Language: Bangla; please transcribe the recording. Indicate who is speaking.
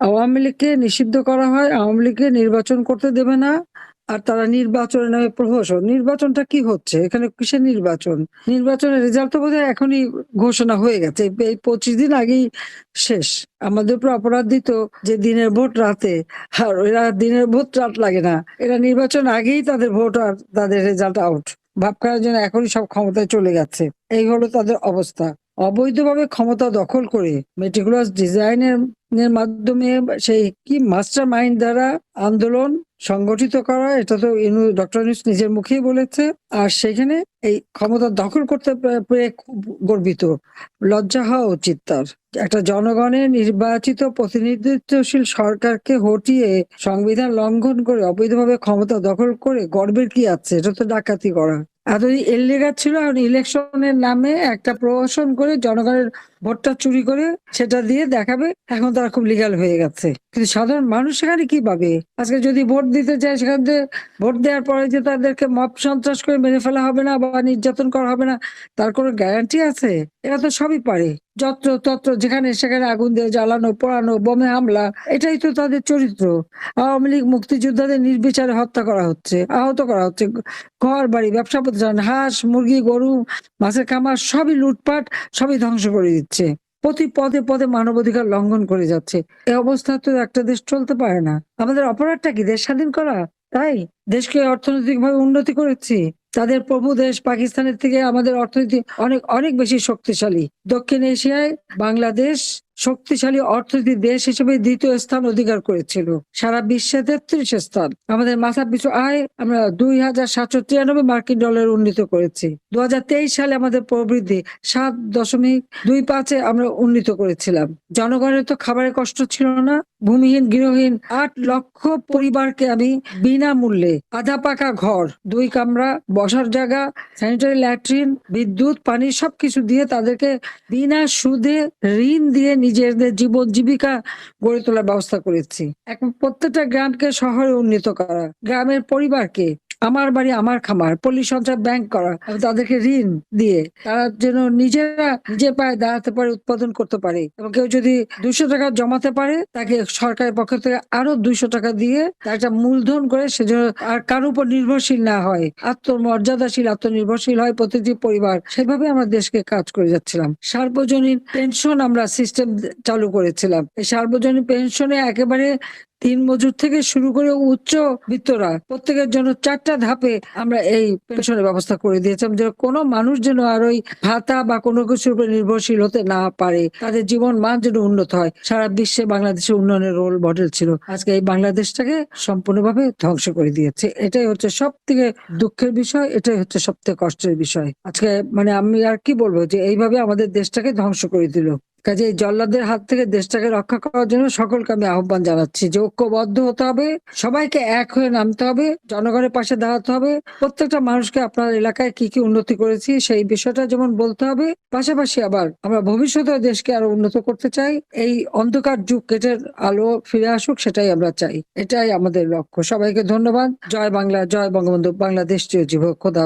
Speaker 1: আওয়ামী লীগকে নিষিদ্ধ করা হয়, আওয়ামী লীগকে নির্বাচন করতে দেবে না, আর তারা নির্বাচনের নামে প্রহসন। নির্বাচনটা কি হচ্ছে? এখানে কিসের নির্বাচন? নির্বাচনের রেজাল্ট তো বোধহয় এখনই ঘোষণা হয়ে গেছে। এই- পঁচিশ দিন আগেই শেষ। আমাদের উপর অপরাধ দিত যে দিনের ভোট রাতে। আর এরা দিনের ভোট রাত লাগে না। এরা নির্বাচন আগেই তাদের ভোট আর তাদের রেজাল্ট আউট ভাব করার জন্য এখনই সব ক্ষমতায় চলে গেছে। এই হলো তাদের অবস্থা। অবৈধভাবে ক্ষমতা দখল করে মেটিকুলাস ডিজাইনের এর মাধ্যমে সেই কি মাস্টার মাইন্ড দ্বারা আন্দোলন সংগঠিত করা, এটা তো ইনু- ডক্টর ইউনূস নিজের মুখেই বলেছে। আর সেখানে এই ক্ষমতা দখল করতে পেরে খুব গর্বিত। লজ্জা হওয়া উচিত তার। একটা জনগণের নির্বাচিত প্রতিনিধিত্বশীল সরকারকে হটিয়ে সংবিধান লঙ্ঘন করে অবৈধভাবে ক্ষমতা দখল করে গর্বের কি আছে? এটা তো ডাকাতি করা। এতদিন এলিগেট ছিল এখন ইলেকশনের নামে একটা প্রহসন করে জনগণের ভোটটা চুরি করে সেটা দিয়ে দেখাবে। এখন তারা খুব লিগাল হয়ে গেছে। কিন্তু সাধারণ মানুষ সেখানে কি পাবে? আজকে যদি ভোট দিতে চায়, সেখান থেকে ভোট দেওয়ার পরে যে তাদেরকে মপ সন্ত্রাস করে মেরে ফেলা হবে না বা নির্যাতন করা হবে না, তার কোনো গ্যারান্টি আছে? এরা তো সবই পারে। যত্র, তত্র, যেখানে সেখানে আগুন দিয়ে জ্বালানো, পোড়ানো, বোমে হামলা, এটাই তো তাদের চরিত্র। আওয়ামী লীগ মুক্তিযোদ্ধাদের নির্বিচারে হত্যা করা হচ্ছে, আহত করা হচ্ছে, ঘর, বাড়ি, ব্যবসা প্রতিষ্ঠান, হাঁস, মুরগি, গরু, মাছের খামার, সবই লুটপাট, সবই ধ্বংস করে দিচ্ছে। প্রতি পদে পদে মানবাধিকার লঙ্ঘন করে যাচ্ছে। এই অবস্থা তো একটা দেশ চলতে পারে না। আমাদের অপরাধটা কি দেশ স্বাধীন করা? তাই দেশকে অর্থনৈতিকভাবে উন্নতি করেছি? তাদের প্রভু দেশ পাকিস্তানের থেকে আমাদের অর্থনীতি অনেক অনেক বেশি শক্তিশালী। দক্ষিণ এশিয়ায় বাংলাদেশ শক্তিশালী অর্থনীতি দেশ হিসেবে দ্বিতীয় স্থান অধিকার করেছিল। সারা বিশ্বে তেত্রিশ স্থান। আমাদের মাথা পিছু আয় আমরা দুই হাজার সাতশো তিরানব্বই মার্কিন ডলার উন্নীত করেছি। দু সালে আমাদের প্রবৃদ্ধি সাত দশমিক দুই পাঁচে আমরা উন্নীত করেছিলাম। জনগণের তো খাবারের কষ্ট ছিল না। ভূমিহীন গৃহহীন আট লক্ষ পরিবারকে আমি বিনামূল্যে আধা পাকা ঘর, দুই কামরা, বসার জায়গা, স্যানিটারি ল্যাট্রিন, বিদ্যুৎ, পানি সবকিছু দিয়ে তাদেরকে বিনা সুদে ঋণ দিয়ে নিজেদের জীবন জীবিকা গড়ে তোলার ব্যবস্থা করেছি। এখন প্রত্যেকটা গ্রামকে শহরে উন্নীত করা, গ্রামের পরিবারকে আমার বাড়ি, আমার খামার, পল্লী সঞ্চয় ব্যাংক করা তাদেরকে ঋণ দিয়ে তারা যেন নিজেরা নিজের পায়ে দাঁড়াতে পারে, উৎপাদন করতে পারে। এবং কেউ যদি দুইশো টাকা জমাতে পারে, তাকে সরকারের পক্ষ থেকে আরও দুইশো টাকা দিয়ে তার একটা মূলধন করে সে যেন আর কারোর উপর নির্ভরশীল না হয়। আত্মমর্যাদাশীল, আত্মনির্ভরশীল হয় প্রতিটি পরিবার। সেভাবে আমরা দেশকে কাজ করে যাচ্ছিলাম। সার্বজনীন পেনশন আমরা সিস্টেম চালু করেছিলাম। এই সার্বজনীন পেনশনে একেবারে তিন মজুর থেকে শুরু করে উচ্চ বিত্তরা প্রত্যেকের জন্য চারটা ধাপে আমরা এই পেনশনের ব্যবস্থা করে দিয়েছিলাম, যে কোনো মানুষ যেন আর ওই ভাতা বা কোনো কিছুর উপর নির্ভরশীল হতে না পারে। তাদের জীবন মান যেন উন্নত হয়। সারা বিশ্বে বাংলাদেশের উন্নয়নের রোল মডেল ছিল। আজকে এই বাংলাদেশটাকে সম্পূর্ণভাবে ধ্বংস করে দিয়েছে। এটাই হচ্ছে সব থেকে দুঃখের বিষয়, এটাই হচ্ছে সব থেকে কষ্টের বিষয়। আজকে মানে আমি আর কি বলব যে এইভাবে আমাদের দেশটাকে ধ্বংস করে দিল। কাজে জল্লাদের হাত থেকে দেশটাকে রক্ষা করার জন্য সকলকে আমি আহ্বান জানাচ্ছি যে ঐক্যবদ্ধ হতে হবে, সবাইকে এক হয়ে নামতে হবে, জনগণের পাশে দাঁড়াতে হবে, প্রত্যেকটা মানুষকে আপনার এলাকায় কি কি উন্নতি করেছি সেই বিষয়টা যেমন বলতে হবে, পাশাপাশি আবার আমরা ভবিষ্যতে দেশকে আরও উন্নত করতে চাই, এই অন্ধকার যুগ কেটে আলো ফিরে আসুক সেটাই আমরা চাই, এটাই আমাদের লক্ষ্য, সবাইকে ধন্যবাদ, জয় বাংলা, জয় বঙ্গবন্ধু, বাংলাদেশ চিরজীব খোদা